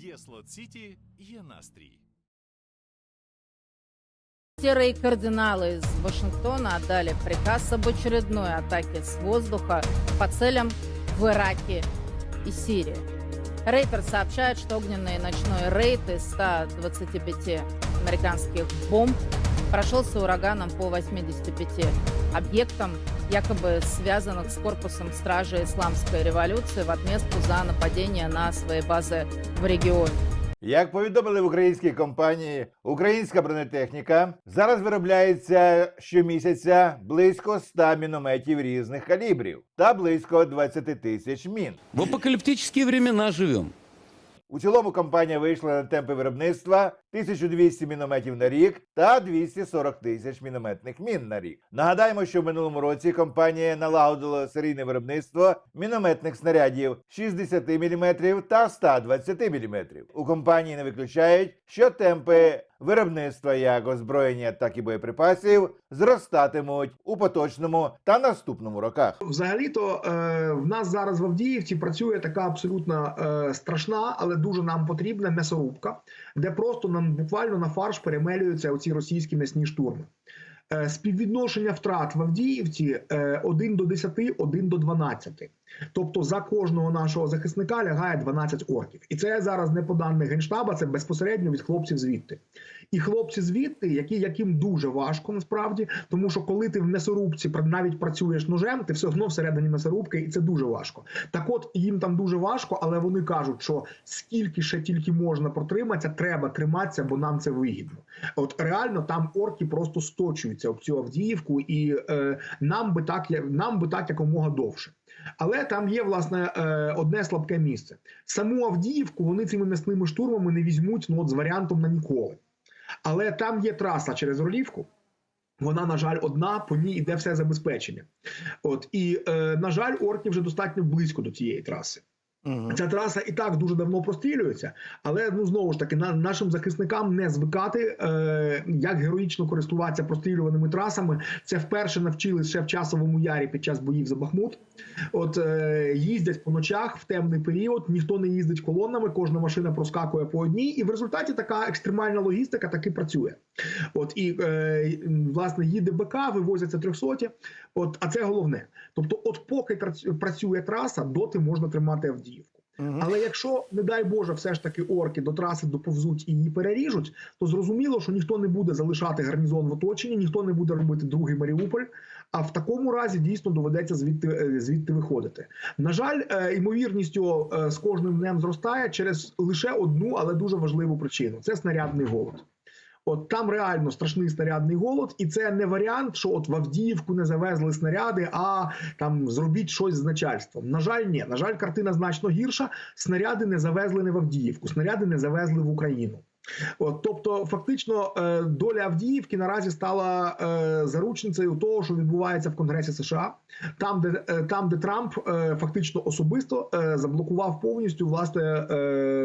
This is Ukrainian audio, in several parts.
Є Слот Сіті, є настрій. Серые кардиналы из Вашингтона отдали приказ об очередной атаке с воздуха по целям в Ираке и Сирии. Рейтер сообщает, что огненный ночной рейд из 125 американских бомб прошелся ураганом по 85 объектам, якобы связанных с корпусом стражи исламской революции в отместку за нападение на свои базы в регионе. Як повідомили в українській компанії, українська бронетехніка зараз виробляється щомісяця близько 100 мінометів різних калібрів та близько 20 тисяч мін. В апокалиптические времена живем. У цілому компанія вийшла на темпи виробництва 1200 мінометів на рік та 240 тисяч мінометних мін на рік. Нагадаємо, що в минулому році компанія налагодила серійне виробництво мінометних снарядів 60 мм та 120 мм. У компанії не виключають, що темпи виробництва як озброєння, так і боєприпасів зростатимуть у поточному та наступному роках. Взагалі-то е, в нас зараз в Авдіївці працює така абсолютно е, страшна, але дуже нам потрібна м'ясорубка, де просто нам буквально на фарш перемелюються оці російські м'ясні штурми. Е, співвідношення втрат в Авдіївці е, 1 до 10, 1 до 12. Тобто за кожного нашого захисника лягає 12 орків. І це зараз не по даних генштаба, це безпосередньо від хлопців звідти. І хлопці звідти, які, яким дуже важко насправді, тому що коли ти в м'ясорубці навіть працюєш ножем, ти все одно всередині м'ясорубки, і це дуже важко. Так от їм там дуже важко, але вони кажуть, що скільки ще тільки можна протриматися, треба триматися, бо нам це вигідно. От реально там орки просто сточуються об цю Авдіївку, і е, нам би так нам би так якомога довше. Але там є власне е, одне слабке місце. Саму Авдіївку вони цими м'ясними штурмами не візьмуть ну от з варіантом на ніколи. Але там є траса через Ролівку. Вона, на жаль, одна, по ній іде все забезпечення. От і е, на жаль, орки вже достатньо близько до цієї траси. Ця траса і так дуже давно прострілюється, але ну знову ж таки на нашим захисникам не звикати, е, як героїчно користуватися прострілюваними трасами. Це вперше навчили ще в часовому ярі під час боїв за Бахмут. От е, їздять по ночах в темний період, ніхто не їздить колонами, кожна машина проскакує по одній, і в результаті така екстремальна логістика таки працює. От і е, власне їде БК, вивозяться трьохсоті. От, а це головне. Тобто, от поки працює траса, доти можна тримати Авдіївку. Але якщо, не дай Боже, все ж таки орки до траси доповзуть і її переріжуть, то зрозуміло, що ніхто не буде залишати гарнізон в оточенні, ніхто не буде робити другий Маріуполь. А в такому разі дійсно доведеться звідти е, звідти виходити. На жаль, е, ймовірністю е, з кожним днем зростає через лише одну, але дуже важливу причину: це снарядний голод. От там реально страшний снарядний голод, і це не варіант, що от в Авдіївку не завезли снаряди, а там зробіть щось з начальством. На жаль, ні. На жаль, картина значно гірша. Снаряди не завезли не в Авдіївку, снаряди не завезли в Україну. От, тобто, фактично, е, доля Авдіївки наразі стала е, заручницею того, що відбувається в Конгресі США, там, де е, там, де Трамп фактично особисто заблокував повністю власне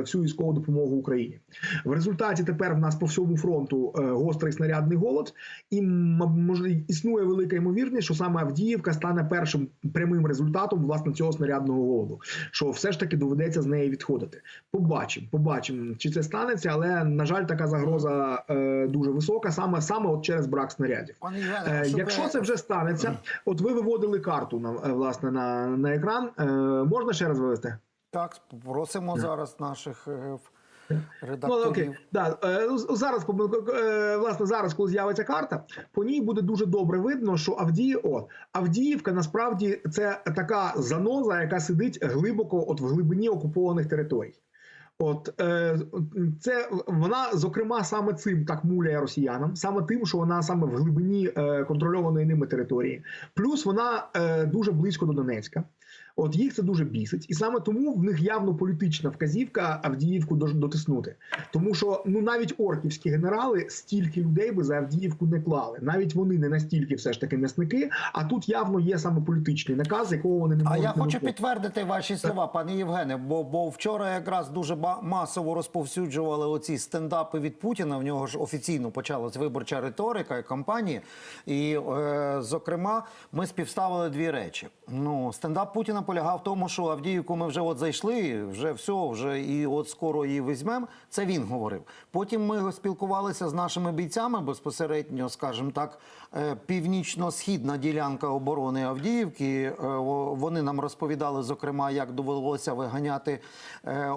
всю військову допомогу Україні. В результаті тепер в нас по всьому фронту гострий снарядний голод, і може існує велика ймовірність, що саме Авдіївка стане першим прямим результатом власне цього снарядного голоду. Що все ж таки доведеться з неї відходити. Побачимо, побачимо, чи це станеться, але на жаль, така загроза е, дуже висока, саме саме от через брак снарядів. Е, якщо це вже станеться, от ви виводили карту на е, власне на, на екран. Е, можна ще раз вивести? так просимо зараз наших е, в- Ну, редакторів. окей, да. е, зараз власне зараз, коли з'явиться карта, по ній буде дуже добре видно, що Авдіїв, от Авдіївка насправді це така заноза, яка сидить глибоко, от в глибині окупованих територій. От е, це вона, зокрема, саме цим так муляє росіянам, саме тим, що вона саме в глибині е, контрольованої ними території. Плюс вона е, дуже близько до Донецька. От їх це дуже бісить, і саме тому в них явно політична вказівка Авдіївку дотиснути. Тому що ну навіть орківські генерали стільки людей би за Авдіївку не клали. Навіть вони не настільки все ж таки м'ясники. А тут явно є саме політичний наказ, якого вони не А я не хочу виконувати. підтвердити ваші слова, пане Євгене. Бо, бо вчора якраз дуже ба- масово розповсюджували оці стендапи від Путіна. В нього ж офіційно почалась виборча риторика і кампанії. І, е, зокрема, ми співставили дві речі. Ну, стендап Путіна наполягав в тому, що Авдіївку ми вже от зайшли, вже все, вже і от скоро її візьмемо. Це він говорив. Потім ми спілкувалися з нашими бійцями безпосередньо, скажімо так, е, північно-східна ділянка оборони Авдіївки. Е, Вони нам розповідали, зокрема, як довелося виганяти е,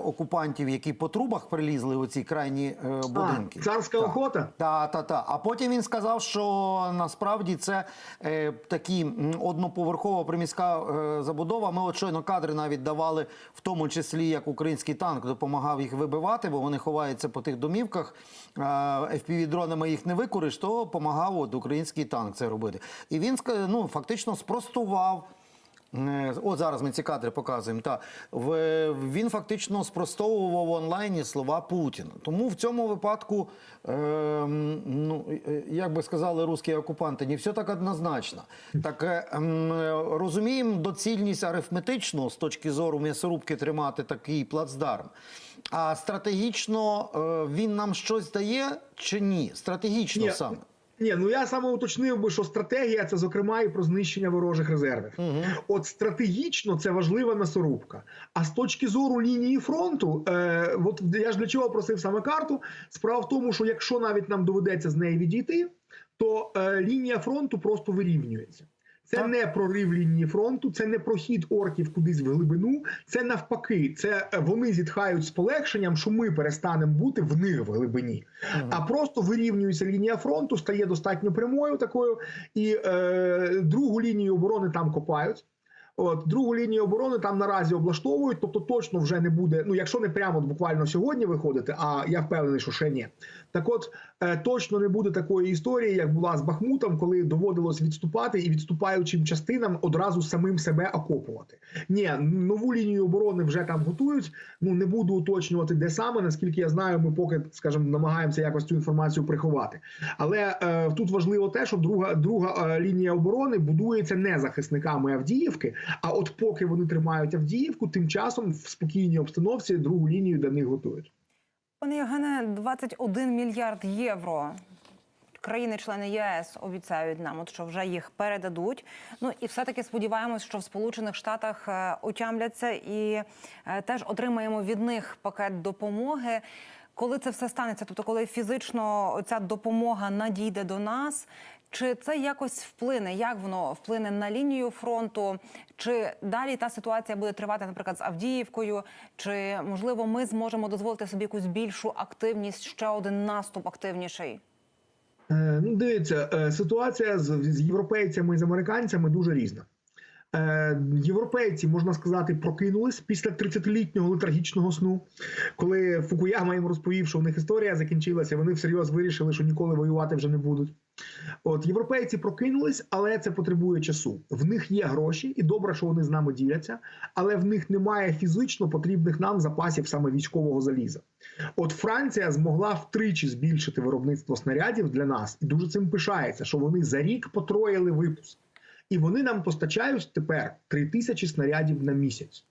окупантів, які по трубах прилізли у ці крайні е, будинки. А, царська Так. охота? Та, та, та. А потім він сказав, що насправді це е, такі одноповерхова приміська е, забудова. Ми от щойно кадри навіть давали, в тому числі як український танк допомагав їх вибивати, бо вони ховаються по тих домівках. Е, FPV-дронами їх не викориш, то допомагав от український танк це робити. І він ну, фактично спростував. От зараз ми ці кадри показуємо. Та в він фактично спростовував в онлайні слова Путіна. Тому в цьому випадку, е, ну е, як би сказали русські окупанти, не все так однозначно. Так е, е, розуміємо доцільність арифметичну з точки зору м'ясорубки тримати такий плацдарм. А стратегічно е, він нам щось дає чи ні? Стратегічно Ні, саме. Ні, ну я саме уточнив би, що стратегія це зокрема і про знищення ворожих резервів. От стратегічно це важлива м'ясорубка. А з точки зору лінії фронту, е, от я ж для чого просив саме карту. Справа в тому, що якщо навіть нам доведеться з неї відійти, то е, лінія фронту просто вирівнюється. Це Так. не прорив лінії фронту, це не прохід орків кудись в глибину. Це навпаки, це е, вони зітхають з полегшенням, що ми перестанемо бути в них в глибині. А просто вирівнюється лінія фронту, стає достатньо прямою такою, і е, другу лінію оборони там копають. От другу лінію оборони там наразі облаштовують, тобто точно вже не буде. Ну, якщо не прямо буквально сьогодні виходити, а я впевнений, що ще ні. Так от е, точно не буде такої історії, як була з Бахмутом, коли доводилось відступати і відступаючим частинам одразу самим себе окопувати. Ні, нову лінію оборони вже там готують. Ну не буду уточнювати, де саме. Наскільки я знаю, ми поки скажімо, намагаємося якось цю інформацію приховати. Але е, тут важливо те, що друга друга е, лінія оборони будується не захисниками Авдіївки. А от поки вони тримають Авдіївку, тим часом в спокійній обстановці другу лінію для них готують. Пане Євгене, 21 мільярд євро. Країни-члени ЄС обіцяють нам, от що вже їх передадуть. Ну і все-таки сподіваємось, що в Сполучених Штатах е, отямляться і е, теж отримаємо від них пакет допомоги. Коли це все станеться, тобто коли фізично ця допомога надійде до нас, чи це якось вплине? Як воно вплине на лінію фронту? Чи далі та ситуація буде тривати, наприклад, з Авдіївкою? Чи можливо ми зможемо дозволити собі якусь більшу активність, ще один наступ активніший? Е, Ну, дивіться, е, ситуація з, з європейцями і з американцями дуже різна. Е, Європейці, можна сказати, прокинулись після 30-літнього летаргічного сну, коли Фукуяма їм розповів, що в них історія закінчилася, вони всерйоз вирішили, що ніколи воювати вже не будуть. От європейці прокинулись, але це потребує часу. В них є гроші, і добре, що вони з нами діляться, але в них немає фізично потрібних нам запасів саме військового заліза. От Франція змогла втричі збільшити виробництво снарядів для нас, і дуже цим пишається, що вони за рік потроїли випуск. І вони нам постачають тепер 3 тисячі снарядів на місяць.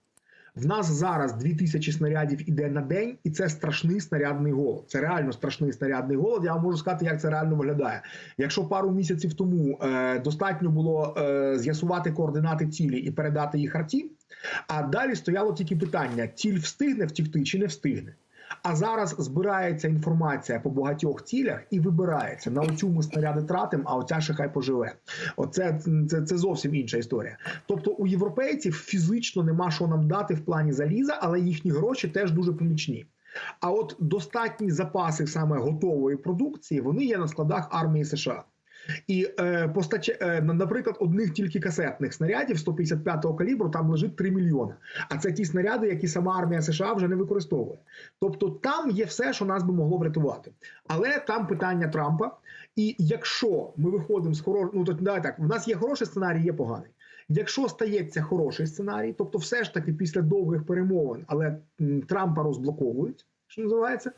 В нас зараз 2 тисячі снарядів іде на день, і це страшний снарядний голод. Це реально страшний снарядний голод. Я вам можу сказати, як це реально виглядає. Якщо пару місяців тому е, достатньо було е, з'ясувати координати цілі і передати їх арті, а далі стояло тільки питання: ціль встигне втікти чи не встигне. А зараз збирається інформація по багатьох цілях і вибирається на оцю ми снаряди тратимо, а оця ще хай поживе. Оце це, це зовсім інша історія. Тобто у європейців фізично нема що нам дати в плані заліза, але їхні гроші теж дуже помічні. А от достатні запаси саме готової продукції вони є на складах армії США. І е, постач... е, на- наприклад, одних тільки касетних снарядів 155-го калібру там лежить 3 мільйони. А це ті снаряди, які сама армія США вже не використовує. Тобто там є все, що нас би могло врятувати. Але там питання Трампа. І якщо ми виходимо з хорошого, ну то давай так, в нас є хороший сценарій, є поганий. Якщо стається хороший сценарій, тобто все ж таки після довгих перемовин, але Трампа розблоковують, що називається.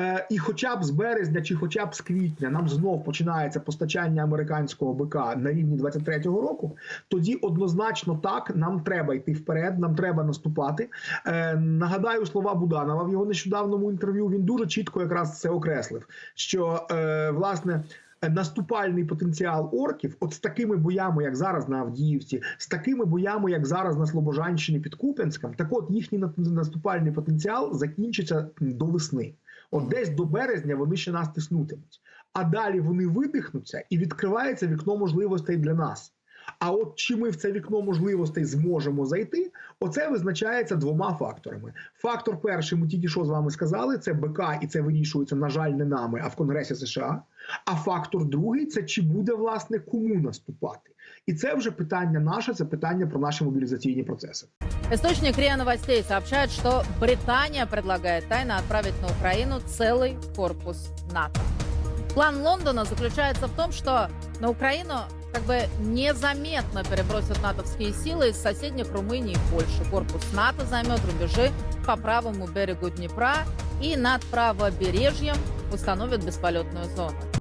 Е, і хоча б з березня чи хоча б з квітня нам знов починається постачання американського БК на рівні 23-го року, тоді однозначно так нам треба йти вперед, нам треба наступати. Е, нагадаю слова Буданова в його нещодавному інтерв'ю. Він дуже чітко якраз це окреслив. Що е, власне наступальний потенціал орків, от з такими боями, як зараз на Авдіївці, з такими боями, як зараз на Слобожанщині під Куп'янськом, так от їхній на- наступальний потенціал закінчиться до весни. От десь до березня вони ще нас тиснутимуть. А далі вони видихнуться і відкривається вікно можливостей для нас. А от чи ми в це вікно можливостей зможемо зайти, оце визначається двома факторами. Фактор перший, ми тільки що з вами сказали, це БК, і це вирішується, на жаль, не нами, а в Конгресі США. А фактор другий це чи буде власне кому наступати. І це вже питання наше, це питання про наші мобілізаційні процеси. Источник РИА Новостей сообщает, что Британия предлагает тайно отправить на Украину целый корпус НАТО. План Лондона заключается в том, что на Украину как бы незаметно перебросят натовские силы из соседних Румынии и Польши. Корпус НАТО займет рубежи по правому берегу Днепра и над правобережьем установит бесполетную зону.